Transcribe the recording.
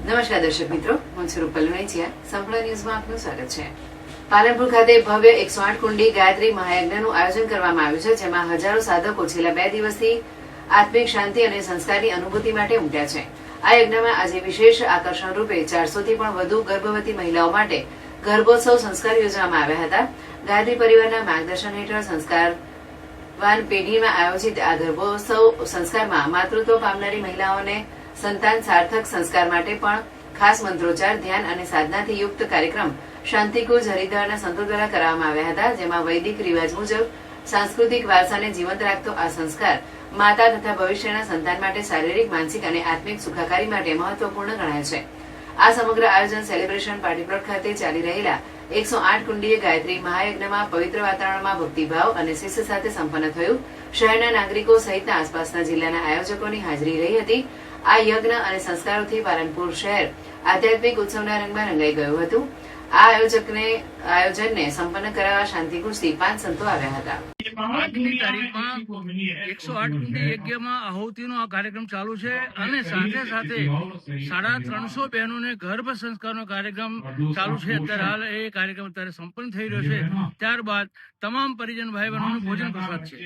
નમસ્કાર દર્શક મિત્રો, હું સ્વરૂપ રૂપલ સંપૂર્ણ ન્યૂઝમાં આપનું સ્વાગત છે. પાલનપુર ખાતે ભવ્ય એકસો આઠ કુંડી ગાયત્રી મહાયજ્ઞનું આયોજન કરવામાં આવ્યું છે, જેમાં હજારો સાધકો છેલ્લા બે દિવસથી આત્મિક શાંતિ અને સંસ્કારની અનુભૂતિ માટે ઉમટ્યા છે. આ યજ્ઞમાં આજે વિશેષ આકર્ષણ રૂપે ચારસોથી પણ વધુ ગર્ભવતી મહિલાઓ માટે ગર્ભોત્સવ સંસ્કાર યોજવામાં આવ્યા હતા. ગાયત્રી પરિવારના માર્ગદર્શન હેઠળ સંસ્કાર વાન પેઢીમાં આયોજિત આ ગર્ભોત્સવ સંસ્કારમાં માતૃત્વ પામનારી મહિલાઓને સંતાન સાર્થક સંસ્કાર માટે પણ ખાસ મંત્રોચ્ચાર, ધ્યાન અને સાધનાથી યુક્ત કાર્યક્રમ શાંતિકુંજ હરિદ્વારના સંતો દ્વારા કરવામાં આવ્યા હતા, જેમાં વૈદિક રિવાજ મુજબ સાંસ્કૃતિક વારસાને જીવંત રાખતો આ સંસ્કાર માતા તથા ભવિષ્યના સંતાન માટે શારીરિક, માનસિક અને આત્મિક સુખાકારી માટે મહત્વપૂર્ણ ગણાય છે. આ સમગ્ર આયોજન સેલિબ્રેશન પાર્ટીપ્લોટ ખાતે ચાલી રહેલા એકસો આઠ કુંડીય ગાયત્રી મહાયજ્ઞમાં પવિત્ર વાતાવરણમાં ભક્તિભાવ અને શિસ્ત સાથે સંપન્ન થયું. શહેરના નાગરિકો સહિતના આસપાસના જિલ્લાના આયોજકોની હાજરી રહી હતી. આ યજ્ઞ અને સંસ્કારોથી પાલનપુર શહેર આધ્યાત્મિક ઉત્સવના રંગમાં રંગાઈ ગયું હતું. આ આયોજકને આયોજનને સંપન્ન કરાવવા શાંતિકુંજથી પાંચ સંતો આવ્યા હતા. તારીખમાં એકસો આઠ કુંડી યજ્ઞમાં આહુતિનો આ કાર્યક્રમ ચાલુ છે અને સાથે સાથે સાડા ત્રણસો બહેનોને ગર્ભ સંસ્કારનો કાર્યક્રમ ચાલુ છે. અત્યારે હાલ એ કાર્યક્રમ અત્યારે સંપન્ન થઈ રહ્યો છે. ત્યારબાદ તમામ પરિજન ભાઈ બહેનોનું ભોજન પ્રસાદ છે.